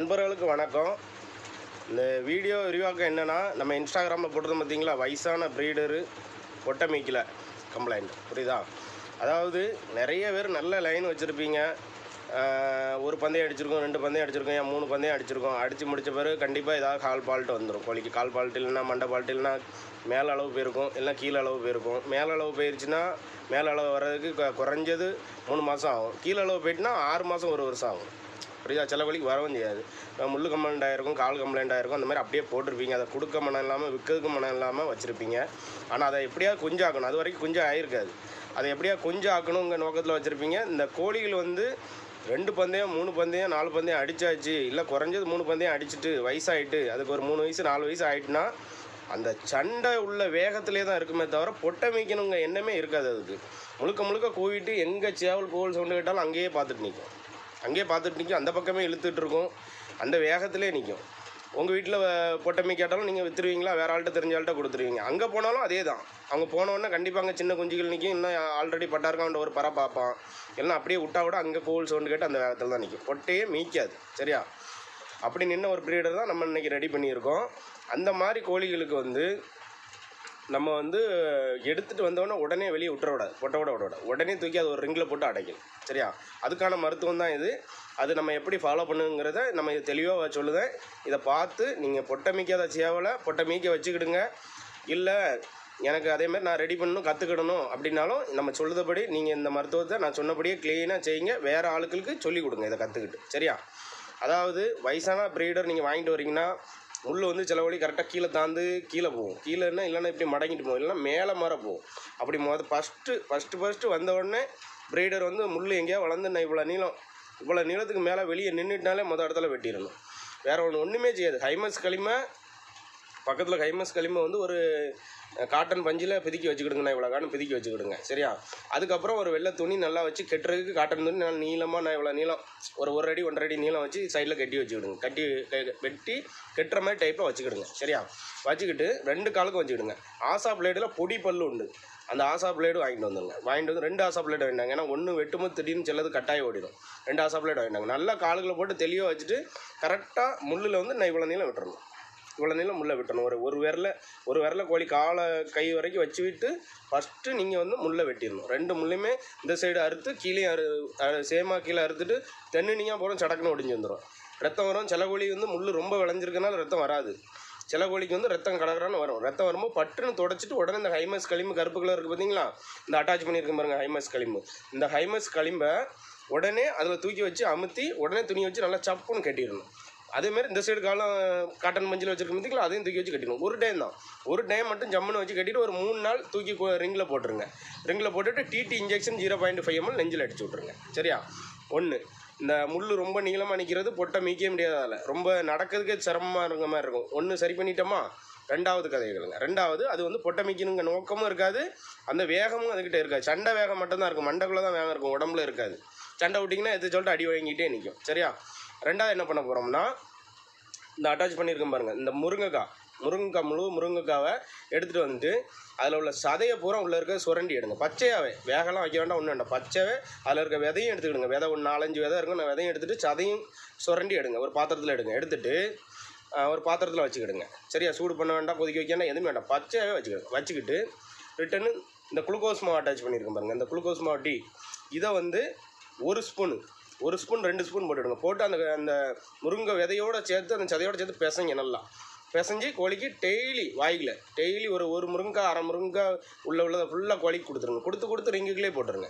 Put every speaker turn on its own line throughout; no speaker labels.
நண்பர்களுக்கு வணக்கம். இந்த வீடியோ விரிவாக்கம் என்னென்னா நம்ம இன்ஸ்டாகிராமில் போட்டிருந்தோம் பார்த்தீங்களா? வயசான ப்ரீடரு ஒட்டமிக்கல கம்ப்ளைண்ட் புரியுதா? அதாவது நிறைய பேர் நல்ல லைன் வச்சுருப்பீங்க. ஒரு பந்தயம் அடிச்சிருக்கோம் ரெண்டு பந்தயம் அடிச்சிருக்கோம் ஏன் மூணு பந்தயம் அடிச்சிருக்கோம்? அடித்து முடிச்ச பிறகு கண்டிப்பாக ஏதாவது கால் பால்ட்டு வந்துடும் கோழிக்கு கால் பால்ட்டு இல்லைன்னா மண்டை பால்ட்டு இல்லைன்னா மேல் அளவு போயிருக்கும் இல்லைன்னா கீழே அளவு போயிருக்கும். மேல் அளவு போயிருச்சுன்னா மேல் அளவு வர்றதுக்கு குறைஞ்சது மூணு மாதம் ஆகும். கீழே அளவு போயிட்டுனா ஆறு மாதம் ஒரு வருஷம் ஆகும். புரியுதா சில கோழிக்கு வரவும் செய்யாது. முள் கம்ப்ளைண்ட் ஆகிருக்கும் கால் கம்ப்ளைண்ட் ஆயிருக்கும் அந்த மாதிரி அப்படியே போட்டிருப்பீங்க. அதை கொடுக்க மனம் இல்லாமல் விற்கிறதுக்கு மனம் இல்லாமல் வச்சுருப்பீங்க. ஆனால் அதை எப்படியாவது குஞ்சாக்கணும். அது வரைக்கும் குஞ்சாக ஆகிருக்காது அதை எப்படியா குஞ்சு ஆக்கணுங்கிற நோக்கத்தில் வச்சுருப்பீங்க. இந்த கோழிகள் வந்து ரெண்டு பந்தயம் மூணு பந்தயம் நாலு பந்தயம் அடிச்சாச்சு. இல்லை குறைஞ்சது மூணு பந்தயம் அடிச்சிட்டு வயசாயிட்டு அதுக்கு ஒரு மூணு வயசு நாலு வயசு ஆகிட்டுனா அந்த சண்டை உள்ள வேகத்திலே தான் இருக்குமே தவிர பொட்டை மேய்க்கணுங்க எண்ணமே இருக்காது அதுக்கு. முழுக்க முழுக்க கூவிட்டு எங்கே சேவல் கோவில் சவுண்டு கேட்டாலும் அங்கேயே பார்த்துட்டு நிற்கும் அங்கேயே பார்த்துட்டு நிற்கும் அந்த பக்கமே இழுத்துட்டு இருக்கும். அந்த வேகத்திலே நிற்கும் உங்கள் வீட்டில் பொட்டமை கேட்டாலும் நீங்கள் விற்றுருவீங்களா வேற ஆள்கிட்ட தெரிஞ்ச ஆள்கிட்ட கொடுத்துருவீங்க. அங்கே போனாலும் அதே தான் அவங்க போனோடனே கண்டிப்பாக அங்கே சின்ன குஞ்சுகள் நிற்கும் இன்னும் ஆல்ரெடி பட்டாருக்காண்ட ஒரு பறை பார்ப்பான். எல்லாம் அப்படியே விட்டா கூட அங்கே கோவில் சவுண்டு கேட்டு அந்த வேகத்தில் தான் நிற்கும் பொட்டையே மீக்காது சரியா? அப்படி நின்ன ஒரு ப்ரீடர் தான் நம்ம இன்னைக்கு ரெடி பண்ணியிருக்கோம். அந்த மாதிரி கோழிகளுக்கு வந்து நம்ம வந்து எடுத்துகிட்டு வந்தோடனே உடனே வெளியே விட்டுற விடாது பொட்டை விட விட விடாது உடனே தூக்கி அது ஒரு ரிங்கில் போட்டு அடைக்கணும். சரியா? அதுக்கான மருத்துவம் தான் இது. அது நம்ம எப்படி ஃபாலோ பண்ணுங்கிறத நம்ம இது தெளிவாக சொல்லுதேன். இதை பார்த்து நீங்கள் பொட்டை மீக்காத சேவலை பொட்டை மீக்க வச்சுக்கிடுங்க. இல்லை எனக்கு அதேமாதிரி நான் ரெடி பண்ணணும் கற்றுக்கிடணும் அப்படின்னாலும் நம்ம சொல்லுதபடி நீங்கள் இந்த மருத்துவத்தை நான் சொன்னபடியே க்ளீனாக செய்யுங்க. வேறு ஆளுகளுக்கு சொல்லிக் கொடுங்க இதை கற்றுக்கிட்டு சரியா? அதாவது வயசான ப்ரீடர் நீங்கள் வாங்கிட்டு வரீங்கன்னா முள் வந்து சில வழி கரெக்டாக கீழே தாந்து கீழே போகும். கீழேன்னா இல்லைன்னா இப்படி மடங்கிட்டு போகும். இல்லைன்னா மேலே மாற போகும். அப்படி மொதல் ஃபஸ்ட்டு ஃபஸ்ட்டு ஃபஸ்ட்டு வந்த உடனே ப்ரீடர் வந்து முள் எங்கேயா வளர்ந்து நான் இவ்வளோ நீளம் இவ்வளோ நீளத்துக்கு மேலே வெளியே நின்றுட்டாலே மொதல் இடத்துல வெட்டிடணும். வேறு ஒன்று ஒன்றுமே செய்யாது. ஹைமஸ் களிமை பக்கத்தில் ஹைமஸ் களிமை வந்து ஒரு காட்டன் பஞ்சில் பிதுக்கி வச்சுக்கிடுங்கண்ணா இவ்வளோ காட்டன் பிதுக்கி வச்சுக்கிடுங்க. சரியா? அதுக்கப்புறம் ஒரு வெள்ளை துணி நல்லா வச்சு கெட்டுறதுக்கு காட்டன் துணி நல்லா நீளமாக நான் இவ்வளோ நீளம். ஒரு ஒரு அடி ஒன்றரை அடி நீளம் வச்சு சைடில் கட்டி வச்சுக்கிடுங்க. கட்டி வெட்டி கெட்டுற மாதிரி டைப்பில் வச்சுக்கிடுங்க. சரியா? வச்சுக்கிட்டு ரெண்டு காலுக்கும் வச்சுக்கிடுங்க. ஆசா பிளேடில் பொடி பல்லு உண்டு. அந்த ஆசா பிளேடு வாங்கிட்டு வந்துடுங்க வாங்கிட்டு வந்து ரெண்டு ஆசா பிளேட் வாங்கிட்டாங்க. ஏன்னா ஒன்று வெட்டும்போது திடீர்னு செல்லது கட்டாயம் ஓடிடும். ரெண்டு ஆசா பிளேட் வாங்கிட்டாங்க. நல்லா காலுகளை போட்டு தெளிவாக வச்சுட்டு கரெக்டாக முள்ளில் வந்து நான் இவ்வளோ நீளம் விட்டுறணும். இவ்வளோ நீளம் முள்ளை ஒரு ஒரு விரல ஒரு விரல கோழி காலை கை வரைக்கும் வச்சு விட்டு ஃபஸ்ட்டு நீங்கள் வந்து முள்ளை வெட்டிடணும். ரெண்டு முள்ளையுமே இந்த சைடு அறுத்து கீழே அறு சேமாக கீழே அறுத்துட்டு தென்னினியாக போகிறோம் சடக்குன்னு ஒடிஞ்சு வந்துடும் ரத்தம் வரும். சில கோழி வந்து முள் ரொம்ப விளைஞ்சிருக்கனால ரத்தம் வராது. சில கோழிக்கு வந்து ரத்தம் கடகரான்னு வரும். ரத்தம் வரும்போது பட்டுன்னு தொடச்சிட்டு உடனே இந்த ஹைமஸ் களிம்பு கருப்பு கலர் இருக்குது பார்த்தீங்களா இந்த அட்டாச் பண்ணியிருக்க பாருங்க ஹைமஸ் களிம்பு. இந்த ஹைமஸ் களிம்பை உடனே அதில் தூக்கி வச்சு அமுத்தி உடனே துணி வச்சு நல்லா சப்புன்னு கட்டிடணும். அதேமாரி இந்த சைடு காலம் காட்டன் மஞ்சள் வச்சிருக்க பார்த்தீங்களா அதையும் தூக்கி வச்சு கட்டிடுவோம். ஒரு டைம் தான். ஒரு டைம் மட்டும் ஜம்முன்னு வச்சு கட்டிட்டு ஒரு மூணு நாள் தூக்கி ரிங்கில் போட்டுருங்க. ரிங்கில் போட்டுட்டு TT injection zero point five ML நெஞ்சில் அடிச்சு விட்ருங்க சரியா? ஒன்று இந்த முள் ரொம்ப நீளமாக நிற்கிறது பொட்டை மீக்கவே முடியாது அதில். ரொம்ப நடக்கிறதுக்கே சிரமமாக இருக்க மாதிரி இருக்கும். ஒன்று சரி பண்ணிட்டோமா? ரெண்டாவது கதைகளுங்க ரெண்டாவது அது வந்து பொட்டமைக்கணுங்க நோக்கமும் இருக்காது. அந்த வேகமும் அதுக்கிட்ட இருக்காது. சண்டை வேகம் மட்டும்தான் இருக்கும். மண்டைக்குள்ளே தான் வேகம் இருக்கும். உடம்புல இருக்காது. சண்டை விட்டிங்கன்னா எது சொல்லிட்டு அடி வாங்கிட்டே நிற்கும் சரியா? ரெண்டாவது என்ன பண்ண போகிறோம்னா இந்த அட்டாச் பண்ணியிருக்கேன் பாருங்கள் இந்த முருங்கைக்காய். முருங்கைக்காய் முழு முருங்கைக்காவை எடுத்துகிட்டு வந்துட்டு அதில் உள்ள சதையை பூரா உள்ளே இருக்க சுரண்டி எடுங்க. பச்சையாவே. வேகலாம் வைக்க வேண்டாம் ஒன்றும் வேண்டாம். பச்சையாவே அதில் இருக்க விதையும் எடுத்துக்கிடுங்க. விதை ஒரு நாலஞ்சு விதை இருக்கும் நான் விதையும் எடுத்துகிட்டு சதையும் சுரண்டி எடுங்க. ஒரு பாத்திரத்தில் எடுங்க. எடுத்துகிட்டு ஒரு பாத்திரத்தில் வச்சுக்கிடுங்க. சரியா? சூடு பண்ண வேண்டாம் கொதிக்க வைக்க வேண்டாம் எதுவும் வேண்டாம். பச்சையாவே வச்சுக்கிடுங்க. வச்சுக்கிட்டு ரிட்டனு இந்த குளுக்கோஸ் மாவு அட்டாச் பண்ணியிருக்கேன் பாருங்கள் இந்த குளுக்கோஸ் மாவு டீ இதை வந்து ஒரு ஸ்பூனு ஒரு ஸ்பூன் ரெண்டு ஸ்பூன் போட்டுவிடுங்க போட்டு அந்த அந்த முருங்கை விதையோட சேர்த்து அந்த சதையோட சேர்த்து பிசைங்க நல்லா. பிசைஞ்சு கோழிக்கு டெய்லி வாய்கில் டெய்லி ஒரு ஒரு முருங்கை அரை முருங்கை உள்ள உள்ளதை ஃபுல்லாக கோழிக்கு கொடுத்துருங்க. கொடுத்து கொடுத்து ரிங்குக்குள்ளே போட்டுருங்க.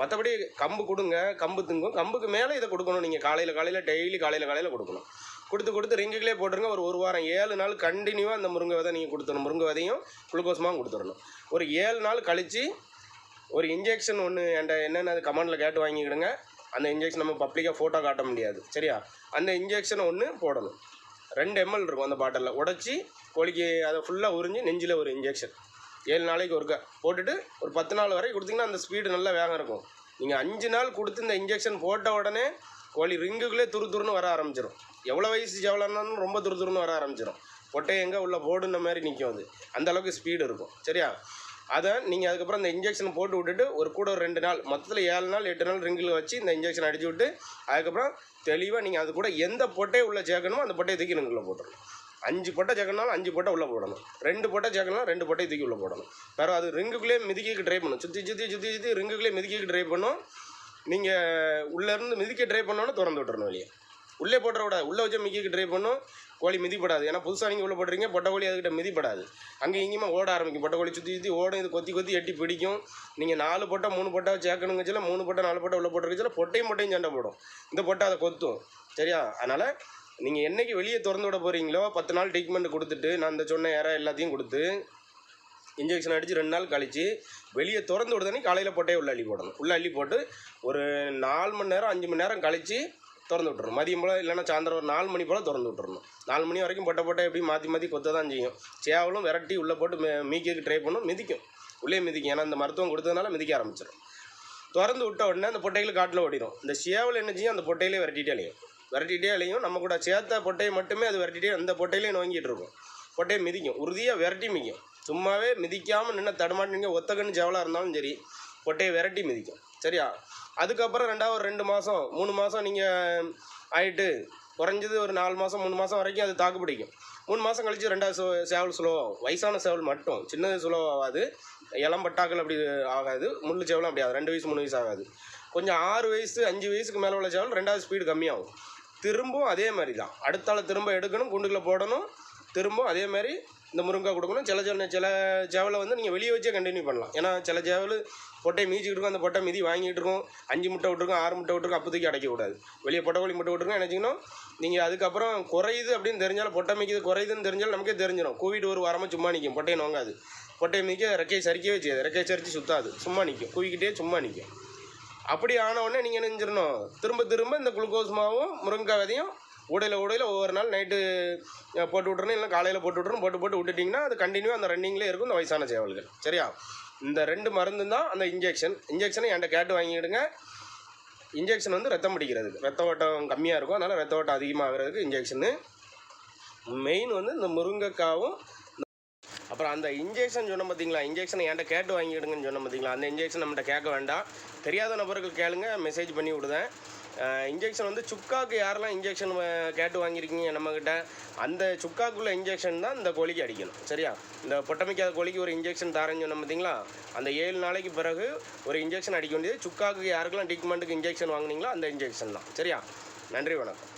மற்றபடி கம்பு கொடுங்க கம்பு திங்கும். கம்புக்கு மேலே இதை கொடுக்கணும் நீங்கள் காலையில் காலையில் டெய்லி காலையில் காலையில் கொடுக்கணும். கொடுத்து கொடுத்து ரிங்குகளே போட்டுருங்க. ஒரு ஒரு வாரம் ஏழு நாள் கண்டினியூவாக அந்த முருங்கை விதை நீங்கள் கொடுத்துடணும். முருங்கை விதையும் குளுக்கோஸ்மாவும் கொடுத்துடணும். ஒரு ஏழு நாள் கழித்து ஒரு இன்ஜெக்ஷன் ஒன்று என்கிட்ட என்னென்ன அது கமெண்டில் கேட்டு வாங்கிக்கிடுங்க. அந்த இன்ஜெக்ஷன் நம்ம பப்ளிக்காக ஃபோட்டோ காட்ட முடியாது. சரியா? அந்த இன்ஜெக்ஷன் ஒன்று போடணும். ரெண்டு எம்எல் இருக்கும் அந்த பாட்டிலில் உடச்சி கோழிக்கு அதை ஃபுல்லாக உறிஞ்சி நெஞ்சில் ஒரு இன்ஜெக்ஷன் ஏழு நாளைக்கு ஒருக்கா. போட்டுட்டு ஒரு பத்து நாள் வரை கொடுத்தீங்கன்னா அந்த ஸ்பீடு நல்லா வேகம் இருக்கும். நீங்கள் அஞ்சு நாள் கொடுத்து இந்த இன்ஜெக்ஷன் போட்ட உடனே கோழி ரிங்குக்குள்ளே துரு துருன்னு வர ஆரம்பிச்சிடும் எவ்வளோ வயசு எவ்வளோனாலும் ரொம்ப துரு துருன்னு வர ஆரம்பிச்சிடும் பொட்டை எங்கே உள்ள போடுன மாதிரி நிற்கும் அது. அந்த அளவுக்கு ஸ்பீடு இருக்கும். சரியா? அதை நீங்கள் அதுக்கப்புறம் இந்த இன்ஜெக்ஷன் போட்டு விட்டுட்டு ஒரு கூட ஒரு ரெண்டு நாள் மொத்தத்தில் ஏழு நாள் எட்டு நாள் ரிங்கில் வச்சு இந்த இன்ஜெக்ஷன் அடிச்சு விட்டு அதுக்கப்புறம் தெளிவாக நீங்கள் அது கூட எந்த பொட்டையை உள்ளே சேர்க்கணுமோ அந்த பொட்டையை தூக்கி ரிங்கில் போட்டுடணும் அஞ்சு பொட்டை சேர்க்கணும்னாலும் அஞ்சு பொட்டை உள்ளே போடணும். ரெண்டு பொட்டை சேர்க்கணும் ரெண்டு பொட்டை தூக்கி உள்ளே போடணும். வேறு அது ரிங்குக்குள்ளேயே மிதிக்க ட்ரை பண்ணும் சுற்றி சுற்றி சுற்றி சுற்றி ரிங்குக்குள்ளேயே மிதிக்க ட்ரை பண்ணும் நீங்கள் உள்ளேருந்து மிதிக்க ட்ரை பண்ணோன்னு திறந்து விட்டுறணும் வெளியே. உள்ளே போட்டுற விட உள்ளே வச்சு மிதிக்க ட்ரை பண்ணும் கோழி மிதிப்படாது. ஏன்னா புதுசாக நீங்கள் உள்ள போடுறீங்க பொட்டை கோழி அதுக்கிட்ட மிதிப்படாது. அங்கே இங்கேயுமா ஓட ஆரம்பிக்கும். பொட்டை கோழி சுற்றி சுற்றி ஓடும். இது கொத்தி கொத்தி எட்டி பிடிக்கும். நீங்கள் நாலு பொட்டை மூணு பொட்டை சேர்க்கணுங்கச்சில மூணு பொட்டை நாலு பொட்டை உள்ளே போட்டுருக்கச்சில பொட்டையும் பொட்டையும் சண்டை போடும். இந்த பொட்டை அதை கொத்தும். சரியா? அதனால் நீங்கள் என்னைக்கு வெளியே திறந்து விட போகிறீங்களோ பத்து நாள் ட்ரீட்மெண்ட் கொடுத்துட்டு நான் இந்த சொன்ன ஏற எல்லாத்தையும் கொடுத்து இன்ஜெக்ஷன் அடித்து ரெண்டு நாள் கழித்து வெளியே திறந்து விடுதனே காலையில் போட்டே உள்ள அள்ளி போடணும். உள்ள அள்ளி போட்டு ஒரு நாலு மணி நேரம் அஞ்சு மணி நேரம் கழித்து திறந்து விட்டுறணும். மதியம் போல் இல்லைன்னா சாயந்தரம் ஒரு நாலு மணி போல் திறந்து விட்டுறணும். நாலு மணி வரைக்கும் பொட்டை பொட்டை எப்படி மாற்றி மாற்றி கொத்த தான் செய்யும். சேவலும் விரட்டி உள்ளே போட்டு மே- மீக்கிறதுக்கு ட்ரை பண்ணும். மிதிக்கும். உள்ளே மிதிக்கும். ஏன்னா இந்த மருத்துவம் கொடுத்ததுனால மிதிக்க ஆரம்பிச்சிடும் திறந்து விட்ட உடனே அந்த பொட்டைகள் காட்டில் ஓடிடும் இந்த சேவல் என்ன செய்யும்? அந்த பொட்டையிலே விரட்டிட்டே அலையும். விரட்டிட்டே அலையும். நம்ம கூட சேர்த்த பொட்டையை மட்டுமே அது விரட்டிட்டே அந்த பொட்டையிலே நோங்கிட்டு இருக்கும். பொட்டையை மிதிக்கும். உறுதியாக விரட்டி மிதிக்கும். சும்மாவே மிதிக்காமல் நின்று தடுமாட்டிங்க ஒத்தக்கண்ணு சேவலாக இருந்தாலும் சரி பொட்டையை விரட்டி மிதிக்கும். சரியா? அதுக்கப்புறம் ரெண்டாவது ஒரு ரெண்டு மாதம் மூணு மாதம் நீங்கள் ஆயிட்டு குறைஞ்சது ஒரு நாலு மாதம் மூணு மாதம் வரைக்கும் அது தாக்கு பிடிக்கும். மூணு மாதம் கழிச்சு ரெண்டாவது சோ சேவல் சுலோவாகும் வயசான சேவல் மட்டும். சின்னது சுலோவாகாது இளம் பட்டாக்கள் அப்படி ஆகாது. முள்ளு சேவலும் அப்படி ஆகாது. ரெண்டு வயசு மூணு வயசு ஆகாது. கொஞ்சம் ஆறு வயசு அஞ்சு வயசுக்கு மேலே உள்ள சேவல் ரெண்டாவது ஸ்பீடு கம்மியாகும். திரும்பவும் அதே மாதிரி தான் அடுத்தால திரும்ப எடுக்கணும் குண்டுக்குள்ளே போடணும். திரும்பவும் அதே மாதிரி இந்த முருங்கை கொடுக்கணும். சில சில சில சேவலை வந்து நீங்கள் வெளியே வச்சே கண்டினியூ பண்ணலாம். ஏன்னா சில சேவல் பொட்டை மீச்சிக்கிட்டு இருக்கும். அந்த பொட்டை மிதி வாங்கிட்டு இருக்கும். அஞ்சு முட்டை விட்டுருக்கும் ஆறு முட்டை விட்டுருக்கும் அப்போதைக்கு அடைக்கக்கூடாது. வெளியே பொட்டை கோழி முட்டை விட்டுருக்கோம் நினச்சிக்கணும் நீங்கள் அதுக்கப்புறம் குறையுது அப்படின்னு தெரிஞ்சாலும் பொட்டை மிக்கிறது குறையுதுன்னு தெரிஞ்சாலும் நமக்கே தெரிஞ்சிடும். கூவிட்டு ஒரு வாரமாக சும்மா நிற்கும் பொட்டையை நோங்காது. பொட்டையை மிக்க ரெக்கையை சரிக்கவே செய்யாது. ரெக்கையை சரித்து சுத்தாது. சும்மா நிற்கும் கூவிக்கிட்டே சும்மா நிற்கும் அப்படி ஆன உடனே நீங்கள் நினைஞ்சிடணும் திரும்ப திரும்ப இந்த குளுக்கோஸ் மாவும் முருங்கை விதையும் உடையில் உடையில் ஒவ்வொரு நாள் நைட்டு போட்டு விட்றணும் இல்லை காலையில் போட்டு விட்றணும் போட்டு போட்டு விட்டுட்டிங்கன்னா அது கண்டினியூ அந்த ரன்னிங்லேயே இருக்கும் இந்த வயசான சேவல்கள். சரியா? இந்த ரெண்டு மருந்து தான் அந்த இன்ஜெக்ஷன் இன்ஜெக்ஷனை என்கிட்ட கேட்டு வாங்கிடுங்க. இன்ஜெக்ஷன் வந்து ரத்தம் பிடிக்கிறதுக்கு. ரத்த ஓட்டம் கம்மியாக இருக்கும் அதனால் ரத்த ஓட்டம் அதிகமாகிறதுக்கு இன்ஜெக்ஷனு மெயின் வந்து இந்த முருங்கைக்காவும் அப்புறம் அந்த இன்ஜெக்ஷன் சொன்ன பார்த்தீங்களா இன்ஜெக்ஷன் என்கிட்ட கேட்டு வாங்கிடுங்கன்னு சொன்ன பார்த்தீங்களா அந்த இன்ஜெக்ஷன் நம்மகிட்ட கேட்க வேண்டாம். தெரியாத நபர்கள் கேளுங்க மெசேஜ் பண்ணி விடுதேன். இன்ஜெக்ஷன் வந்து சுக்காக்கு யாரெல்லாம் இன்ஜெக்ஷன் கேட்டு வாங்கியிருக்கீங்க நம்மக்கிட்ட அந்த சுக்காக்குள்ள இன்ஜெக்ஷன் தான் இந்த கோழிக்கு அடிக்கணும் சரியா? இந்த பொட்டமிக்காத கோழிக்கு ஒரு இன்ஜெக்ஷன் தரேன்னு சொன்ன பார்த்தீங்களா அந்த ஏழு நாளைக்கு பிறகு ஒரு இன்ஜெக்ஷன் அடிக்க வேண்டியது சுக்காக்கு யாருக்கெல்லாம் ட்ரீட்மெண்ட்டுக்கு இன்ஜெக்ஷன் வாங்குனீங்களோ அந்த இன்ஜெக்ஷன் தான் சரியா? நன்றி வணக்கம்.